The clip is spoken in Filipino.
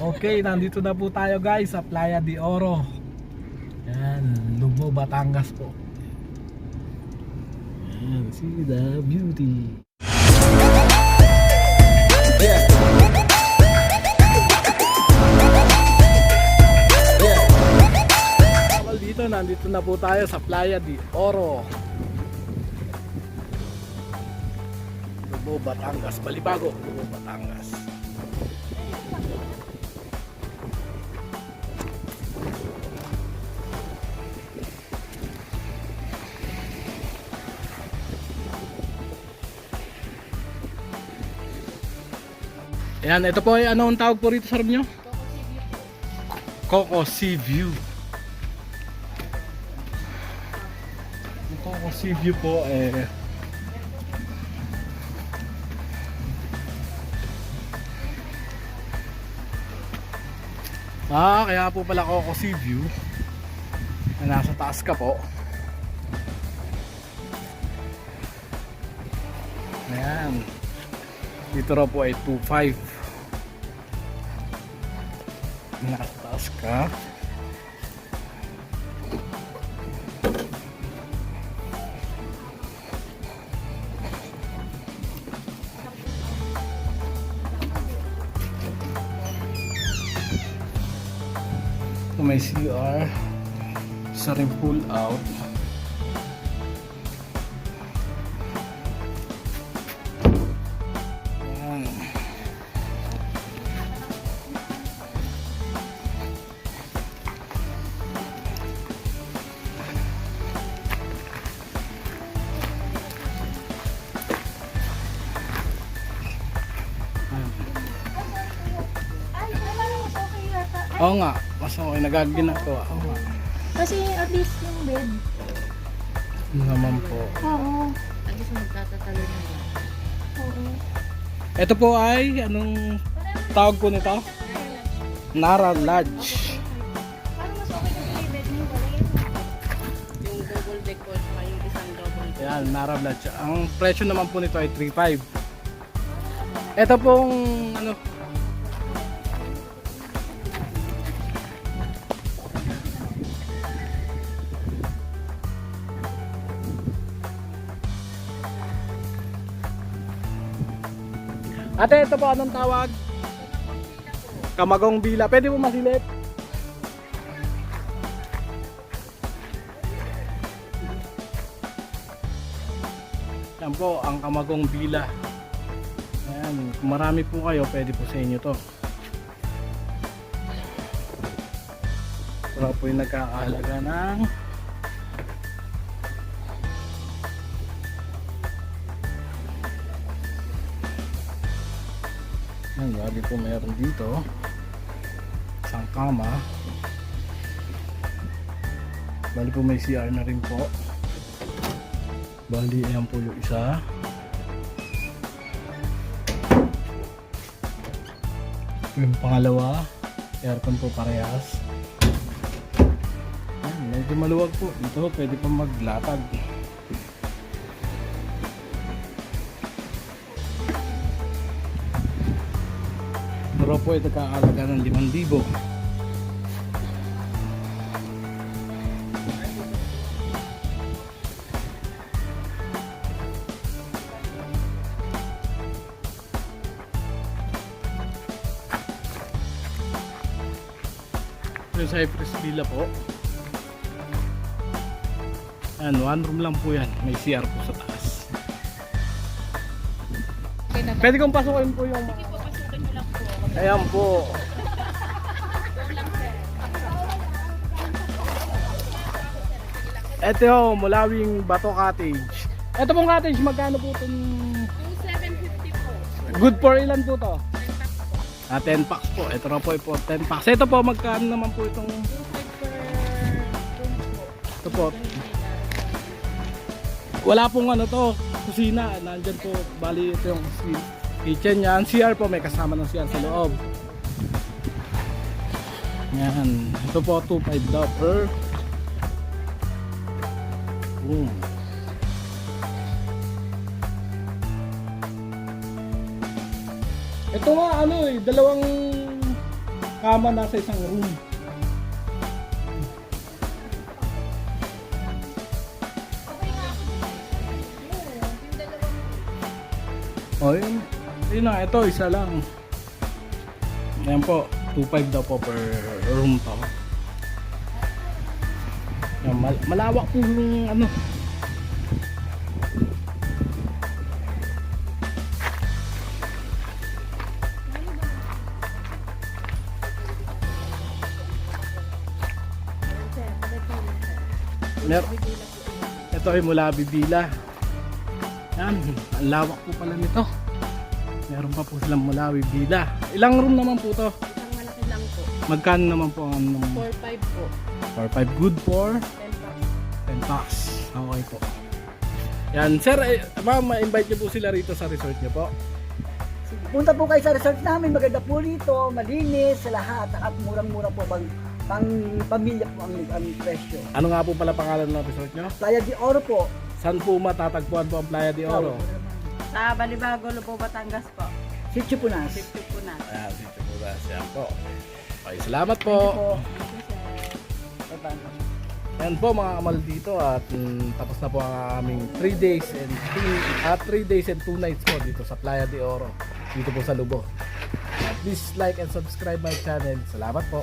Okay, nandito na po tayo guys sa Playa de Oro. Yan, Lugbo, Batangas po. Yan, see the beauty. Yeah. Yeah. Dito, nandito na po tayo sa Playa de Oro. Lugbo, Batangas, Balibago, Lugbo, Batangas. Ayan, ito po ay anong tawag po rito sa room nyo? Coco Sea View. Yung Coco Sea View po eh Ah, kaya po pala Coco Sea View na nasa taas ka po. Ayan. Dito raw po ay 2.5. Nasa taas ka. May CR. Sa rin pull out. Oo nga, mas okay nagaginagawa. Oo nga. kasi at least yung bed. Ano naman po. Oo. At least magtatatalo na yan. Oo. Ito po ay, anong tawag po nito? Nara Lodge. Parang mas okay yung double deck po, saka yung isang double deck. Ayan, Nara Lodge. Ang presyo naman po nito ay 3.5. Ito pong, ano, Ate, ito po anong tawag? Kamagong Bila. Pwede mo masilip? Yan po, ang Kamagong Bila. Ayan, kung marami po kayo, pwede po sa inyo to. Pero po yung nagkakahalaga ng Yan, lagi po meron dito. Isang kama. Bali po may CR na rin po. Bali, ayan po yung isa. Yung pangalawa, aircon po parehas. Medyo maluwag po. Ito, pwede pa maglatag. Pero po ito kakalaga ng 5,000. Yung Cypress Villa po. Ayan, one room lang po yan. May CR po sa taas. Pwede kong pasukin po yung... Sige Ayan po. Ito yung Mulawing Bato Cottage. Ito pong cottage, magkano po itong... 2750 po. Good for ilan po to? Ah, 10 packs po. Ito na po po 10 packs. Ito po, magkano naman po itong... 25 per room po. Ito po. Wala pong ano to, kusina. Nandyan po, bali ito yung si- kitchen. Ang CR po, may kasama ng CR sa loob. Yan. Ito po, 2.5 daw per room. Ito nga, ano eh, dalawang kama nasa isang room. Yun na, ito, isa lang. Ayan po, 2.5 daw po per room to. Yan, mal- malawak po yung ano. Mer ito ay mula Bibila. Yan, ang lawak po pala nito. Meron pa po silang mula Bibila. Ilang room naman po to? Isang malaki lang po. Magkano naman po ang 4-5 po. 4-5 good for 10 bucks. 10 bucks. Okay po. Yan, sir, eh, ma'am, ma-invite niyo po sila rito sa resort niyo po. Punta po kayo sa resort namin, maganda po rito, malinis sa lahat at murang-mura po pang pang pamilya po ang, ang presyo. Ano nga po pala pangalan ng resort niyo? Playa de Oro po. Saan po matatagpuan po ang Playa de Oro? Sa Balibago, Lubo, Batangas po. Sitio Punas. 50 po na. Ayan, si Chiburas. Yan po. Okay, salamat po. po. Bye-bye. Yan po mga kamal dito at mm, tapos na po ang aming 3 days and 2 at 3 days and 2 nights po dito sa Playa de Oro dito po sa Lubo. Please like and subscribe my channel. Salamat po.